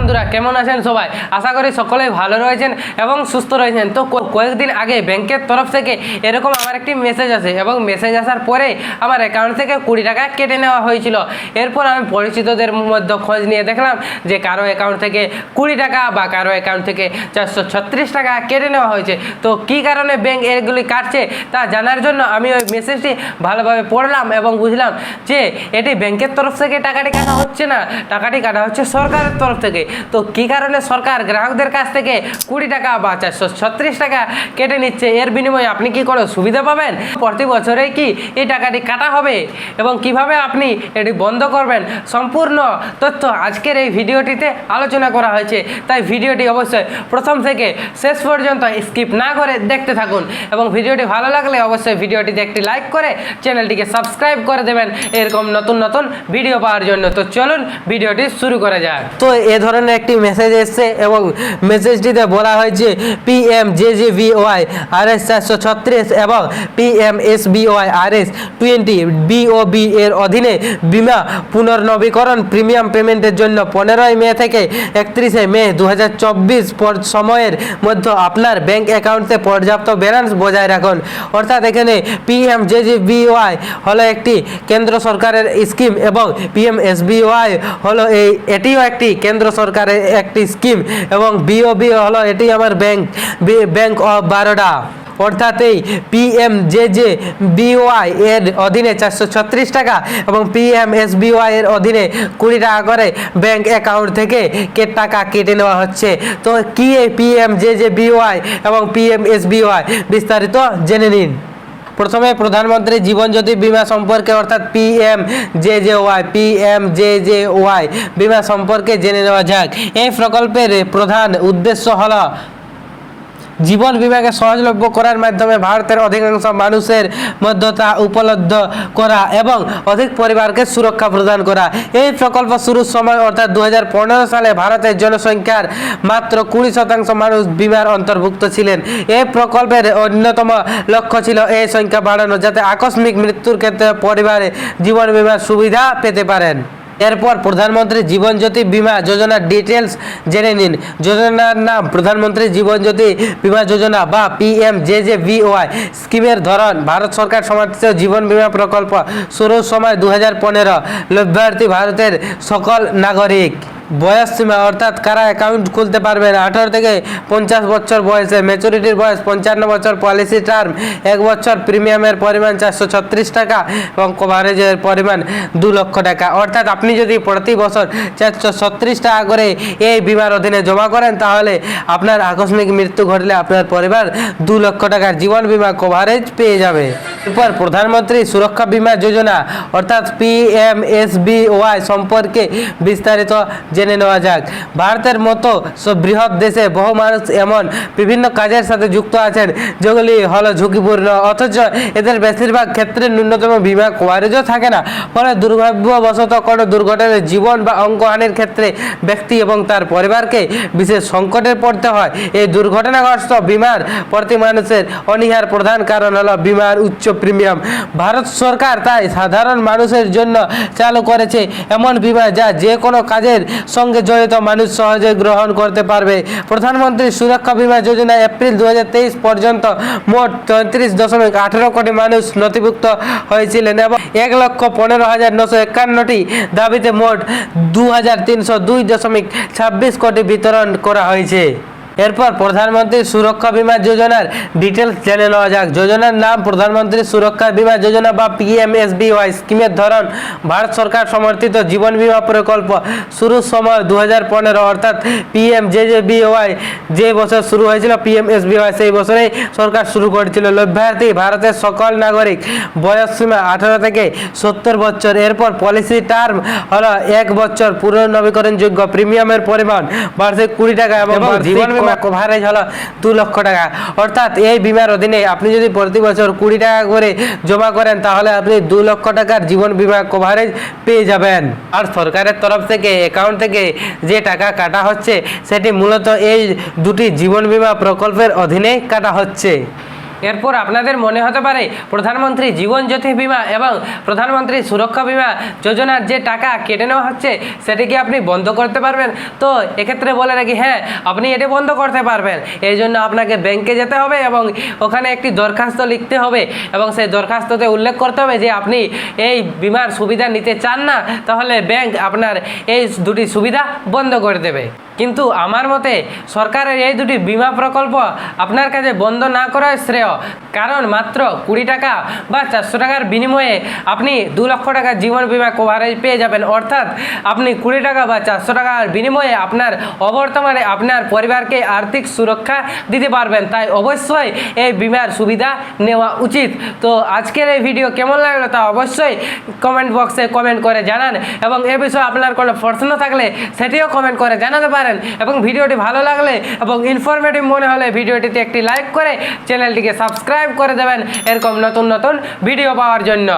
বন্ধুরা, কেমন আছেন সবাই? আশা করি সকলেই ভালো রয়েছেন এবং সুস্থ রয়েছেন। তো কয়েকদিন আগে ব্যাংকের তরফ থেকে এরকম আমার একটি মেসেজ আসে এবং মেসেজ আসার পরে আমার অ্যাকাউন্ট থেকে কুড়ি টাকা কেটে নেওয়া হয়েছিল। এরপর আমি পরিচিতদের মধ্যে খোঁজ নিয়ে দেখলাম যে কারও অ্যাকাউন্ট থেকে কুড়ি টাকা বা কারও অ্যাকাউন্ট থেকে চারশো ছত্রিশ টাকা কেটে নেওয়া হয়েছে। তো কী কারণে ব্যাংক এগুলি কাটছে তা জানার জন্য আমি ওই মেসেজটি ভালোভাবে পড়লাম এবং বুঝলাম যে এটি ব্যাংকের তরফ থেকে টাকাটি কাটা হচ্ছে না। টাকাটি কাটা হচ্ছে সরকারের তরফ থেকে। তো কী কারণে সরকার গ্রাহকদের কাছ থেকে কুড়ি টাকা বা চারশো ছত্রিশ টাকা কেটে নিচ্ছে? এর বিনিময়ে আপনি কি কোনো সুবিধা পাবেন? প্রতি বছরে কি এই টাকাটি কাটা হবে? এবং কীভাবে আপনি এটি বন্ধ করবেন? সম্পূর্ণ তথ্য আজকের এই ভিডিওটিতে আলোচনা করা হয়েছে। তাই ভিডিওটি অবশ্যই প্রথম থেকে শেষ পর্যন্ত স্কিপ না করে দেখতে থাকুন। এবং ভিডিওটি ভালো লাগলে অবশ্যই ভিডিওটিতে একটি লাইক করে চ্যানেলটিকে সাবস্ক্রাইব করে দেবেন। এরকম নতুন নতুন ভিডিও পাওয়ার জন্য। তো চলুন ভিডিওটি শুরু করা যাক। তো এ ধরনের একটি মেসেজ এসছে এবং মেসেজটিতে বলা হয়েছে P M J J V Y R S চারশো ছত্রিশ এবং P M S B Y R S twenty BOB এর অধীনে বিমা পুনর্নবীকরণ প্রিমিয়াম পেমেন্টের জন্য পনেরোই মে থেকে একত্রিশে মে দু হাজার চব্বিশ সময়ের মধ্যে আপনার ব্যাংক অ্যাকাউন্টে পর্যাপ্ত ব্যালেন্স বজায় রাখুন। অর্থাৎ এখানে পিএম জেজিবিওয়াই হলো একটি কেন্দ্র সরকারের স্কিম এবং পিএম এসবিওয়াই হলো এই, এটিও একটি কেন্দ্র সরকারের একটি স্কিম এবং বিওবি হলো এটি আমার ব্যাংক ব্যাংক অফ বারোডা অর্থাৎ এই পিএম জে জে বিওয়াই এর অধীনে চারশো ছত্রিশ টাকা এবং পিএম এস বিওয়াই এর অধীনে কুড়ি টাকা করে ব্যাংক অ্যাকাউন্ট থেকে কে টাকা কেটে নেওয়া হচ্ছে। তো কি এই পিএম জে জে বিওয়াই এবং পিএম এস বিওয়াই বিস্তারিত জেনে নিন। প্রথমে প্রধানমন্ত্রী জীবন জ্যোতি বীমা সম্পর্কে অর্থাৎ PM J J Y PM J J Y বীমা সম্পর্কে জেনে নেওয়া যাক। এই প্রকল্পের প্রধান উদ্দেশ্য হলো জীবন বিমাকে সহজলভ্য করার মাধ্যমে ভারতের অধিকাংশ মানুষের মধ্যে তা উপলব্ধ করা এবং অধিক পরিবারকে সুরক্ষা প্রদান করা। এই প্রকল্প শুরুর সময় অর্থাৎ দু হাজার পনেরো সালে ভারতের জনসংখ্যার মাত্র কুড়ি শতাংশ মানুষ বিমার অন্তর্ভুক্ত ছিলেন। এই প্রকল্পের অন্যতম লক্ষ্য ছিল এই সংখ্যা বাড়ানো, যাতে আকস্মিক মৃত্যুর ক্ষেত্রে পরিবারে জীবন বিমার সুবিধা পেতে পারেন। এরপর প্রধানমন্ত্রী জীবন জ্যোতি বীমা যোজনার ডিটেলস জেনে নিন। যোজনার নাম প্রধানমন্ত্রী জীবন জ্যোতি বিমা যোজনা বা পিএম জে জে বিওয়াই স্কিমের ধরন, ভারত সরকার সমর্থিত জীবন বিমা প্রকল্প শুরুর সময় দু হাজার পনেরো। লভ্যার্থী ভারতের সকল নাগরিক। বয়স সীমা অর্থাৎ কারা অ্যাকাউন্ট খুলতে পারবেন আঠারো থেকে পঞ্চাশ বছর বয়সে ম্যাচুরিটির বয়স পঞ্চান্ন বছর পলিসি টার্ম এক বছর প্রিমিয়ামের পরিমাণ চারশো ছত্রিশ টাকা এবং কভারেজের পরিমাণ দু লক্ষ টাকা। অর্থাৎ আপনি যদি প্রতি বছর চারশো ছত্রিশ টাকা করে এই বিমার অধীনে জমা করেন, তাহলে আপনার আকস্মিক মৃত্যু ঘটলে আপনার পরিবার দু লক্ষ টাকার জীবন বিমা কভারেজ পেয়ে যাবে। এরপর প্রধানমন্ত্রী সুরক্ষা বীমা যোজনা অর্থাৎ P M S B Y সম্পর্কে বিস্তারিত জেনে নেওয়া যাক। ভারতের মতো সব বৃহৎ দেশে বহু মানুষ এমন বিভিন্ন কাজের সাথে যুক্ত আছেন, যেগুলি হলো ঝুঁকিপূর্ণ, অথচ এদের বেশিরভাগ ক্ষেত্রে ন্যূনতম বিমা কভারেজও থাকে না। ফলে দুর্ভাগ্যবশত কোনো দুর্ঘটনায় জীবন বা অঙ্গহানির ক্ষেত্রে ব্যক্তি এবং তার পরিবারকে বিশেষ সংকটে পড়তে হয়। এই দুর্ঘটনাগ্রস্ত বিমার প্রতি মানুষের অনীহার প্রধান কারণ হলো বিমার উচ্চ প্রিমিয়াম ভারত সরকার তাই সাধারণ মানুষের জন্য চালু করেছে এমন বিমা যা যে কোনো কাজের সঙ্গে জড়িত মানুষ সহজে গ্রহণ করতে পারবে। প্রধানমন্ত্রী সুরক্ষা বীমা যোজনা এপ্রিল দুহাজার তেইশ পর্যন্ত মোট চৌত্রিশ দশমিক আঠেরো কোটি মানুষ নথিভুক্ত হয়েছিলেন এবং এক লক্ষ পনেরো হাজার নশো একান্নটি দাবিতে মোট দু হাজার তিনশো দুই দশমিক ছাব্বিশ কোটি বিতরণ করা হয়েছে। এরপর প্রধানমন্ত্রী সুরক্ষা বীমা যোজনার ডিটেলস জেনে নেওয়া যাক। যোজনার নাম প্রধানমন্ত্রী সুরক্ষা বীমা যোজনা বা পিএমএসবিওয়াই স্কিমের ধরন। ভারত সরকার সমর্থিত জীবন বিমা প্রকল্প শুরুর সময় দু হাজার পনেরো অর্থাৎ পিএম জে জে বিওয়াই যে বছর শুরু হয়েছিল পিএমএসবিওয়াই সেই বছরেই সরকার শুরু করেছিল। লভ্যার্থী ভারতের সকল নাগরিক বয়স সীমা আঠারো থেকে সত্তর বছর। এরপর পলিসি টার্ম হলো এক বছর পুনর্নবীকরণযোগ্য প্রিমিয়ামের পরিমাণ বার্ষিক কুড়ি টাকা এবং জীবন বীমা কভারেজ হলো দু লক্ষ টাকা। অর্থাৎ এই বিমার অধীনে আপনি যদি প্রতি বছর কুড়ি টাকা করে জমা করেন, তাহলে আপনি দু লক্ষ টাকার জীবন বিমা কভারেজ পেয়ে যাবেন। আর সরকারের তরফ থেকে অ্যাকাউন্ট থেকে যে টাকা কাটা হচ্ছে, সেটি মূলত এই দুটি জীবন বিমা প্রকল্পের অধীনে কাটা হচ্ছে। এরপর আপনাদের মনে হতে পারে প্রধানমন্ত্রী জীবন জ্যোতি বিমা এবং প্রধানমন্ত্রী সুরক্ষা বিমা যোজনার যে টাকা কেটে নেওয়া হচ্ছে, সেটি কি আপনি বন্ধ করতে পারবেন? তো এক্ষেত্রে বলে রাখি হ্যাঁ আপনি এটি বন্ধ করতে পারবেন। এই জন্য আপনাকে ব্যাংকে যেতে হবে এবং ওখানে একটি দরখাস্ত লিখতে হবে এবং সেই দরখাস্ততে উল্লেখ করতে হবে যে আপনি এই বিমার সুবিধা নিতে চান না, তাহলে ব্যাংক আপনার এই দুটি সুবিধা বন্ধ করে দেবে। কিন্তু আমার মতে সরকারের এই দুটি বিমা প্রকল্প আপনার কাছে বন্ধ না করাই শ্রেয়। কারণ মাত্র কুড়ি টাকা বা চারশো টাকার বিনিময়ে আপনি দু লক্ষ টাকার জীবন বিমা কভারেজ পেয়ে যাবেন। অর্থাৎ আপনি কুড়ি টাকা বা চারশো টাকার বিনিময়ে আপনার অবর্তমানে আপনার পরিবারকে আর্থিক সুরক্ষা দিতে পারবেন। তাই অবশ্যই এই বিমার সুবিধা নেওয়া উচিত। তো আজকের এই ভিডিও কেমন লাগল তা অবশ্যই কমেন্ট বক্সে কমেন্ট করে জানান। এবং এ বিষয়ে আপনার কোনো প্রশ্ন থাকলে সেটিও কমেন্ট করে জানাতে পারেন। এবং ভিডিওটি ভালো লাগলে এবং ইনফরমেটিভ মনে হলে ভিডিওটিতে একটি লাইক করে চ্যানেলটিকে সাবস্ক্রাইব করে দেবেন এরকম নতুন নতুন ভিডিও পাওয়ার জন্য।